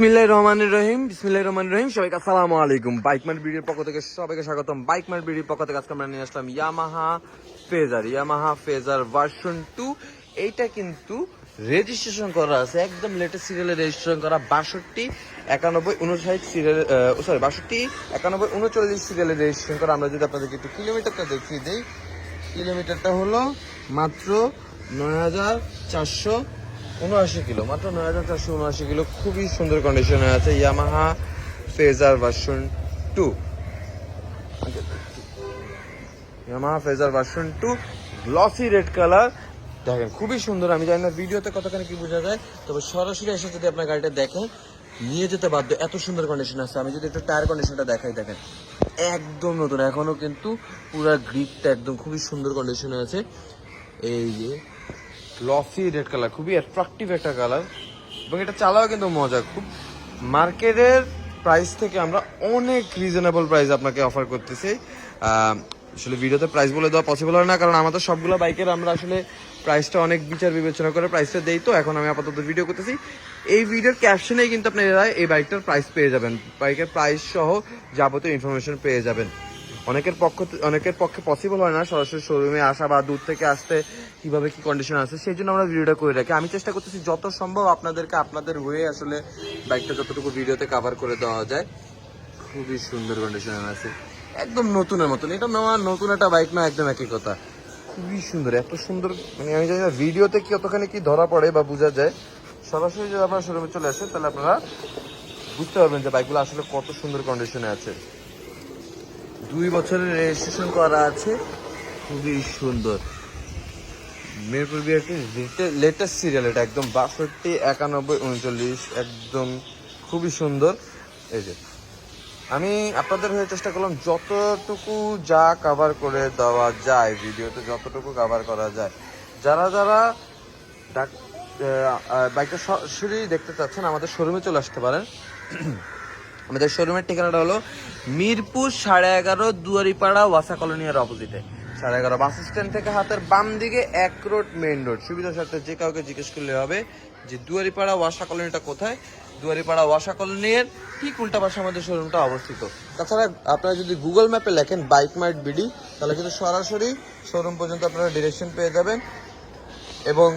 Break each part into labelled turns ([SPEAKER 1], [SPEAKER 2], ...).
[SPEAKER 1] বিসমিল্লাহ রহমান রহিম বিসমিল্লাহ রহমান রহিম। সবাইকে আসসালামু আলাইকুম। বাইকমার বিডির পক্ষ থেকে সবাইকে স্বাগতম। বাইকমার বিডির পক্ষ থেকে আমরা নিয়ে Yamaha Fazer Yamaha Fazer version two এইটা কিন্তু রেজিস্ট্রেশন করা আছে, একদম লেটেস্ট সিরিয়ালে রেজিস্ট্রেশন করা। বাষট্টি, একানব্বই, উনষাট সিরিয়াল সরি বাষট্টি, একানব্বই, উনচল্লিশ সিরিয়ালে রেজিস্ট্রেশন করা। আমরা যদি আপনাদেরকে একটু কিলোমিটারটা দেখিয়ে দিই কিলোমিটারটা হলো মাত্র নয় হাজার চারশো উনআশি কিলো, মাত্র নয় হাজার চারশো উনআশি কিলো। খুবই সুন্দর কন্ডিশনে আছে Yamaha Fazer version two Yamaha Fazer version two glossy red colour দেখেন, খুবই সুন্দর। আমি জানি না ভিডিওতে কতখানি কি বোঝা যায়, তবে সরাসরি এসে যদি আপনার গাড়িটা দেখেন, নিয়ে যেতে বাধ্য। এত সুন্দর কন্ডিশন আছে। আমি যদি একটু টায়ার কন্ডিশনটা দেখাই, দেখেন। একদম নতুন। এখনও কিন্তু পুরো গ্রিপটা একদম খুবই সুন্দর কন্ডিশনে আছে। এই যে গ্লসি রেড কালার খুবই অ্যাট্রাকটিভ একটা কালার এবং এটা চালাও কিন্তু মজা। খুব মার্কেটের প্রাইস থেকে আমরা অনেক রিজনেবল প্রাইস আপনাকে অফার করতেছি। আসলে ভিডিওতে প্রাইস বলে দেওয়া পসিবল হয় না, কারণ আমাদের সবগুলো বাইকের আমরা আসলে প্রাইসটা অনেক বিচার বিবেচনা করে প্রাইসটা দেই। তো এখন আমি আপাতত ভিডিও করতেছি। এই ভিডিওর ক্যাপশনেই কিন্তু আপনারা এই বাইকটার প্রাইস পেয়ে যাবেন। বাইকের প্রাইস সহ যাবতীয় ইনফরমেশন পেয়ে যাবেন। অনেকের পক্ষ অনেকের পক্ষে পসিবল হয় না সরাসরি শোরুমে আসা বা দূর থেকে আসতে কীভাবে কি কন্ডিশন আছে, সেই জন্য আমরা ভিডিওটা করে রাখি। আমি চেষ্টা করতেছি যত সম্ভব আপনাদেরকে আপনাদের হয়ে আসলে বাইকটা যতটুকু ভিডিওতে কভার করে দেওয়া যায়, খুবই সুন্দর কন্ডিশনে আছে। একদম নতুনের মতন। এটা নেওয়া নতুন একটা বাইক না, একদম একই কথা। খুবই সুন্দর, এত সুন্দর মানে আমি জানি না ভিডিওতে কি কতখানি কি ধরা পড়ে বা বোঝা যায়। সরাসরি যদি আপনারা শোরুমে চলে আসেন, তাহলে আপনারা বুঝতে পারবেন যে বাইকগুলো আসলে কত সুন্দর কন্ডিশনে আছে। দুই বছরের রেজিস্ট্রেশন করা আছে। খুবই সুন্দর। মিরপুর বিআরটি লেটেস্ট সিরিয়াল এটা একদম বাষট্টি, একানব্বই, উনচল্লিশ, একদম খুবই সুন্দর। এই যে, আমি আপনাদের হয়ে চেষ্টা করলাম যতটুকু যা কভার করে দেওয়া যায়, ভিডিওতে যতটুকু কভার করা যায়। যারা যারা বাইকটা সরাসরি দেখতে চাচ্ছেন, আমাদের শোরুমে চলে আসতে পারেন। আমাদের শোরুমের ঠিকানাটা হলো মিরপুর সাড়ে এগারো দুয়ারিপাড়া ওয়াসা কলোনিয়ার অপোজিটে। সাড়ে এগারো বাস স্ট্যান্ড থেকে হাতের বাম দিকে এক রোড মেইন রোড সুবিধা স্বার্থে যে কাউকে জিজ্ঞেস করলে হবে যে দুয়ারিপাড়া ওয়াসা কলোনিটা কোথায়? দুয়ারিপাড়া ওয়াসা কলোনির ঠিক উল্টা পাশে আমাদের শোরুমটা অবস্থিত। তাছাড়া আপনারা যদি গুগল ম্যাপে লেখেন বাইক মার্ট বিডি তাহলে কিন্তু সরাসরি শোরুম পর্যন্ত আপনারা ডিরেকশন পেয়ে যাবেন। এবং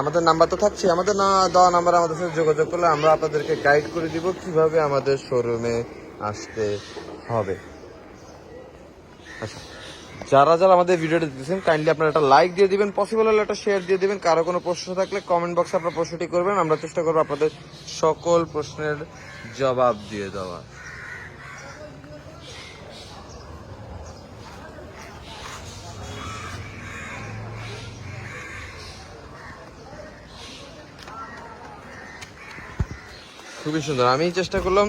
[SPEAKER 1] আমাদের নাম্বার তো থাকছে আমাদের না, দেওয়া নাম্বার আমাদের সাথে যোগাযোগ করলে আমরা আপনাদেরকে গাইড করে দিব কীভাবে আমাদের শোরুমে আসতে হবে। আচ্ছা। যারা যারা আমাদের ভিডিওটা দেখছেন কাইন্ডলি আপনারা একটা লাইক দিয়ে দিবেন পসিবল হলে একটা শেয়ার দিয়ে দিবেন। কারও কোনো প্রশ্ন থাকলে কমেন্ট বক্সে আপনার প্রশ্নটি করবেন, আমরা চেষ্টা করব আপনাদের সকল প্রশ্নের জবাব দিয়ে দেওয়া খুবই সুন্দর। আমি চেষ্টা করলাম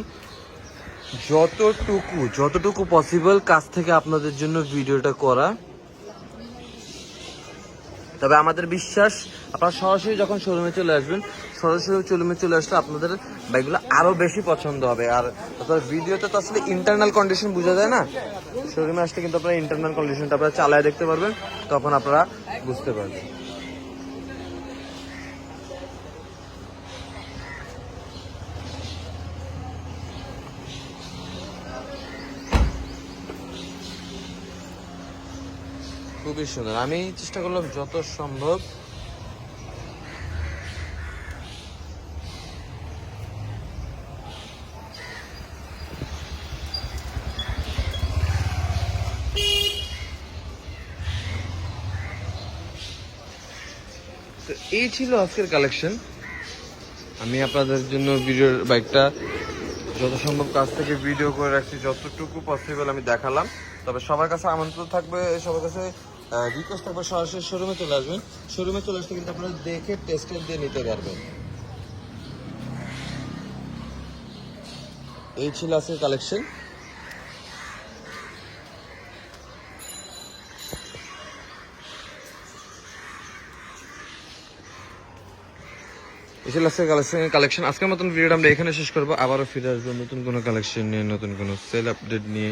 [SPEAKER 1] যতটুকু যতটুকু পসিবল কাছ থেকে আপনাদের জন্য ভিডিওটা করা। তবে আমাদের বিশ্বাস, আপনারা সরাসরি যখন শোরুমে চলে আসবেন, সরাসরি শোরুমে চলে আসলে আপনাদের বাইকগুলো আরও বেশি পছন্দ হবে। আর তাছাড়া ভিডিওতে তো আসলে ইন্টারনাল কন্ডিশন বোঝা যায় না। শোরুমে আসলে কিন্তু আপনারা ইন্টারনাল কন্ডিশনটা আপনারা চালায় দেখতে পারবেন, তখন আপনারা বুঝতে পারবেন। খুবই সুন্দর। আমি চেষ্টা করলাম যত সম্ভব তো এই ছিল আজকের কালেকশন আমি আপনাদের জন্য ভিডিও বাইকটা যত সম্ভব কাছ থেকে ভিডিও করে রাখছি, যতটুকু পসিবল আমি দেখালাম। তবে সবার কাছে আমন্ত্রণ থাকবে, সবার কাছে রিকোয়েস্ট থাকবে সরাসরি শোরুমে চলে আসবেন। শোরুমে চলে আসলে কিন্তু আপনারা দেখে টেস্টের দিয়ে নিতে পারবেন। এই ছিল আজকের কালেকশন এই ছিল আজকের কালেকশন কালেকশন আজকের মতন ভিডিওটা আমরা এখানে শেষ করব। আবারও ফিরে আসব নতুন কোনো কালেকশন নিয়ে, নতুন কোনো সেল আপডেট নিয়ে।